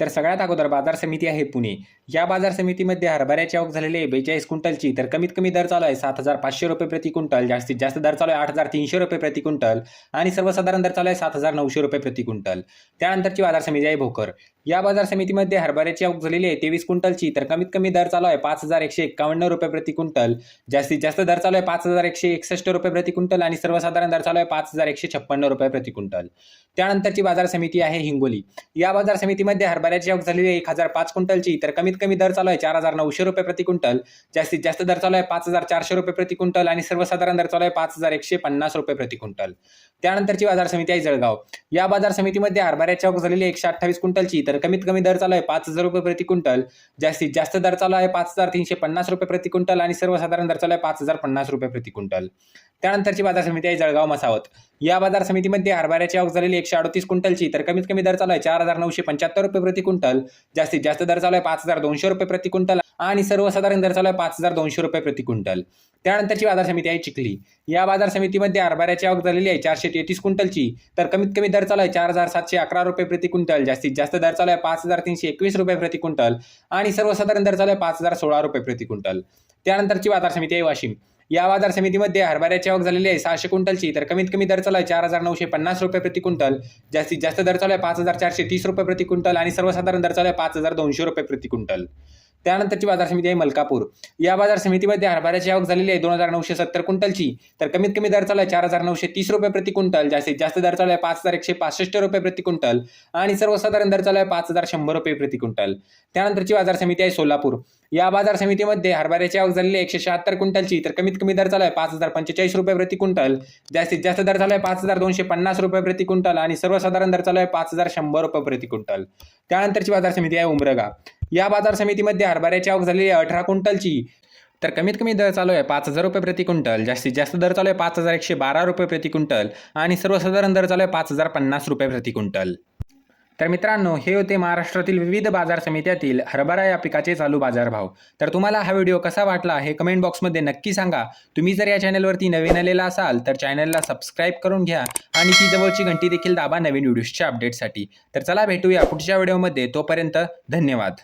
तर सगळ्यात अगोदर बाजार समिती आहे पुणे. या बाजार समितीमध्ये हरभऱ्याची आवक झालेली आहे बेचाळीस क्विंटलची तर कमीत कमी दर चालू आहे सात हजार पाचशे रुपये प्रति क्विंटल जास्तीत जास्त दर चालू आहे आठ हजार तीनशे रुपये प्रति क्विंटल आणि सर्वसाधारण दर चालू आहे सात हजार नऊशे रुपये प्रति क्विंटल. त्यानंतरची बाजार समिती आहे भोकर. या बाजार समितीमध्ये हरभऱ्याची आवक झालेली आहे तेवीस क्विंटलची तर कमीत कमी दर चालू आहे पाच हजार एकशे एक्कावन्न रुपये प्रति क्विंटल जास्तीत जास्त दर चालू आहे पाच हजार एकशे एकसष्ट रुपये प्रति क्विंटल आणि सर्वसाधारण दर चालू आहे पाच हजार एकशे छप्पन्न रुपये प्रति क्विंटल. त्यानंतरची बाजार समिती आहे हिंगोली. या बाजार समितीमध्ये हरभऱ्याची आवक झालेली आहे. एक हजार पाच क्विंटलची. तर कमीत कमी दर चालू आहे चार हजार नऊशे रुपये प्रति क्विंटल. जास्तीत जास्त दर चालू आहे पाच हजार चारशे रुपये प्रति क्विंटल आणि सर्वसाधारण दर चालू आहे पाच हजार एकशे पन्नास रुपये प्रति क्विंटल. त्यानंतरची बाजार समिती आहे जळगाव. या बाजार समितीमध्ये हरभऱ्याची आवक झालेली एकशे अठ्ठावीस क्विंटलची. तर कमीत कमी दर चालू आहे पाच हजार रुपये प्रति क्विंटल. जास्तीत जास्त दर चालू आहे पाच हजार तीनशे पन्नास रुपये प्रति क्विंटल आणि सर्वसाधारण दर चालू आहे पाच हजार पन्नास रुपये प्रति क्विंटल. त्यानंतरची बाजार समिती आहे जळगाव मसावत. या बाजार समितीमध्ये हरभऱ्याची आवक झालेली एकशे अडतीस क्विंटलची. तर कमीत कमी दर चालू आहे चार हजार नऊशे पंच्याहत्तर रुपये प्रति क्विंटल. जास्तीत जास्त दर चालू आहे पाच हजार दोनशे रुपये प्रति क्विंटल आणि सर्वसाधारण दर चालू आहे पाच हजार दोनशे रुपये प्रति क्विंटल. त्यानंतरची बाजार समिती आहे चिखली. या बाजार समितीमध्ये हरभऱ्याची आवक झालेली आहे चारशे तेहतीस क्विंटलची. तर कमीत कमी दर चालू आहे चार हजार सातशे अकरा रुपये प्रति क्विंटल. जास्तीत जास्त दर चालू आहे पाच हजार तीनशे एकवीस रुपये प्रति क्विंटल आणि सर्वसाधारण दर चालू आहे पाच हजार सोळा रुपये प्रति क्विंटल. त्यानंतरची बाजार समिती आहे वाशिम. या बाजार समितीमध्ये हरभऱ्याची आवक झालेली आहे सहाशे क्विंटलची. तर कमीत कमी दर चालू आहे चार हजार नऊशे पन्नास रुपये प्रति क्विंटल. जास्तीत जास्त दर चालू आहे पाच हजार चारशे तीस रुपये प्रति क्विंटल आणि सर्वसाधारण दर चालू आहे पाच हजार दोनशे रुपये प्रति क्विंटल. त्यानंतरची बाजार समिती आहे मलकापूर. या बाजार समितीमध्ये हरभऱ्याची आवक झालेली आहे दोन हजार नऊशे सत्तर क्विंटलची. तर कमीत कमी दर चालू आहे चार हजार नऊशे तीस रुपये प्रति क्विंटल जास्तीत जास्त दर चालू आहे पाच हजार एकशे पासष्ट रुपये प्रति क्विंटल आणि सर्वसाधारण दर चालू आहे पाच हजार शंभर रुपये प्रति क्विंटल. त्यानंतरची बाजार समिती आहे सोलापूर. या बाजार समितीमध्ये हरभऱ्याची आवक झालेली आहे एकशे शहात्तर क्विंटलची तर कमीत कमी दर चालू आहे पाच हजार पंचेचाळीस रुपये प्रति क्विंटल जास्तीत जास्त दर चालू आहे पाच हजार दोनशे पन्नास रुपये प्रति क्विंटल आणि सर्वसाधारण दर चालू आहे पाच हजार शंभर रुपये प्रति क्विंटल. त्यानंतरची बाजार समिती आहे उमरगा. या बाजार समितीमध्ये हरभऱ्याची आवक झालेली आहे अठरा क्विंटलची. तर कमीत कमी दर चालू आहे पाच हजार रुपये प्रति क्विंटल. जास्तीत जास्त दर चालू आहे पाच हजार एकशे बारा रुपये प्रति क्विंटल. आणि सर्वसाधारण दर चालू आहे पाच हजार पन्नास रुपये प्रति क्विंटल. तर मित्रांनो हे होते महाराष्ट्रातील विविध बाजार समित्यातील हरभरा या पिकाचे चालू बाजारभाव. तर तुम्हाला हा व्हिडिओ कसा वाटला हे कमेंट बॉक्समध्ये नक्की सांगा. तुम्ही जर या चॅनलवरती नवीन आलेला असाल तर चॅनलला सबस्क्राईब करून घ्या आणि ती जवळची घंटी देखील दाबा नवीन व्हिडिओजच्या अपडेटसाठी. तर चला भेटूया पुढच्या व्हिडिओमध्ये. तोपर्यंत धन्यवाद.